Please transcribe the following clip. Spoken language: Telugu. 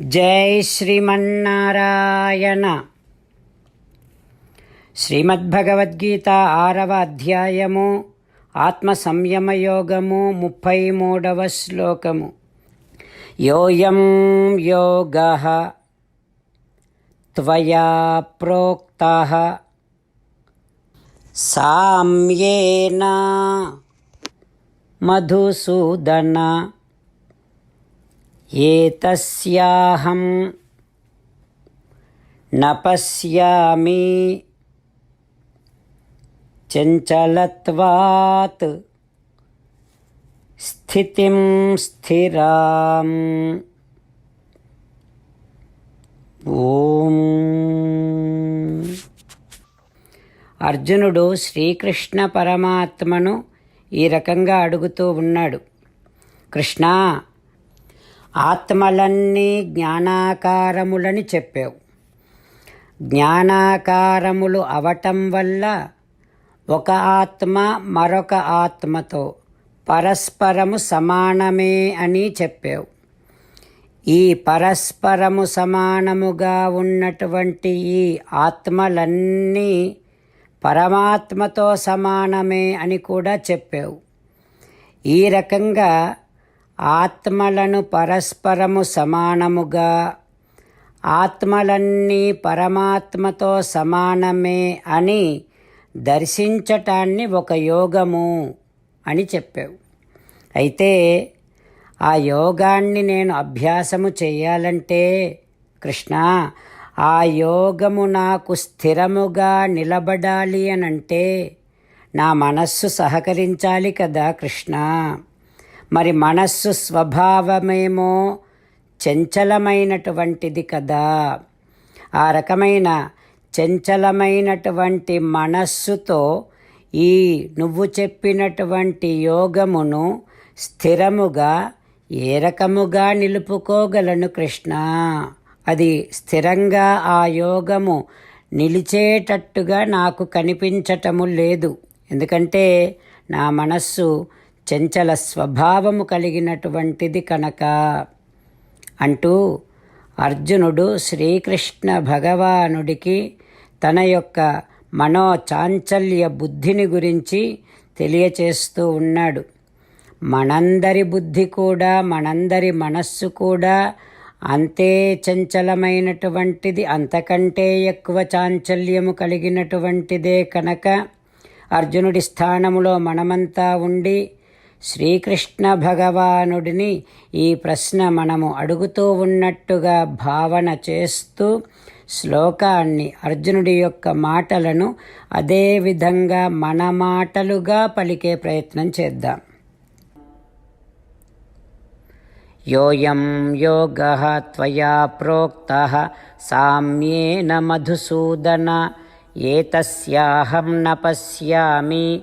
జై శ్రీమన్నారాయణ. శ్రీమద్భగవద్గీత ఆరవ అధ్యాయము ఆత్మ సంయమయోగము ముప్పై మూడవ శ్లోకము. యోయం యోగ త్వయా ప్రోక్త సామ్యేన మధుసూదన ఏతస్యాహం నపశ్యామి చంచలత్వాత్ స్థితిం స్థిరాం. ఓం. అర్జునుడు శ్రీకృష్ణ పరమాత్మను ఈ రకంగా అడుగుతూ ఉన్నాడు. కృష్ణా ఆత్మలన్నీ జ్ఞానాకారములని చెప్పావు. జ్ఞానాకారములు అవటం వల్ల ఒక ఆత్మ మరొక ఆత్మతో పరస్పరము సమానమే అని చెప్పావు. ఈ పరస్పరము సమానముగా ఉన్నటువంటి ఈ ఆత్మలన్నీ పరమాత్మతో సమానమే అని కూడా చెప్పావు. ఈ రకంగా ఆత్మలను పరస్పరము సమానముగా ఆత్మలన్నీ పరమాత్మతో సమానమే అని దర్శించటాన్ని ఒక యోగము అని చెప్పావు. అయితే ఆ యోగాన్ని నేను అభ్యాసము చేయాలంటే కృష్ణ ఆ యోగము నాకు స్థిరముగా నిలబడాలి అనంటే నా మనస్సు సహకరించాలి కదా కృష్ణ. మరి మనస్సు స్వభావమేమో చంచలమైనటువంటిది కదా. ఆ రకమైన చంచలమైనటువంటి మనస్సుతో ఈ నువ్వు చెప్పినటువంటి యోగమును స్థిరముగా ఏ రకముగా నిలుపుకోగలను కృష్ణ? అది స్థిరంగా ఆ యోగము నిలిచేటట్టుగా నాకు కనిపించటము లేదు. ఎందుకంటే నా మనస్సు చంచల స్వభావము కలిగినటువంటిది కనుక అంటూ అర్జునుడు శ్రీకృష్ణ భగవానుడికి తన యొక్క మనోచాంచల్య బుద్ధిని గురించి తెలియచేస్తూ ఉన్నాడు. మనందరి బుద్ధి కూడా మనందరి మనస్సు కూడా అంతే చంచలమైనటువంటిది అంతకంటే ఎక్కువ చాంచల్యము కలిగినటువంటిదే కనుక అర్జునుడి స్థానములో మనమంతా ఉండి శ్రీకృష్ణ భగవానుడిని ఈ ప్రశ్న మనము అడుగుతూ ఉన్నట్టుగా భావన చేస్తూ శ్లోకాన్ని అర్జునుడి యొక్క మాటలను అదే విధంగా మన మాటలుగా పలికే ప్రయత్నం చేద్దాం. యోయం యోగ త్వయా ప్రోక్త సామ్యేన మధుసూదన ఏతస్యాహం న పశ్యామి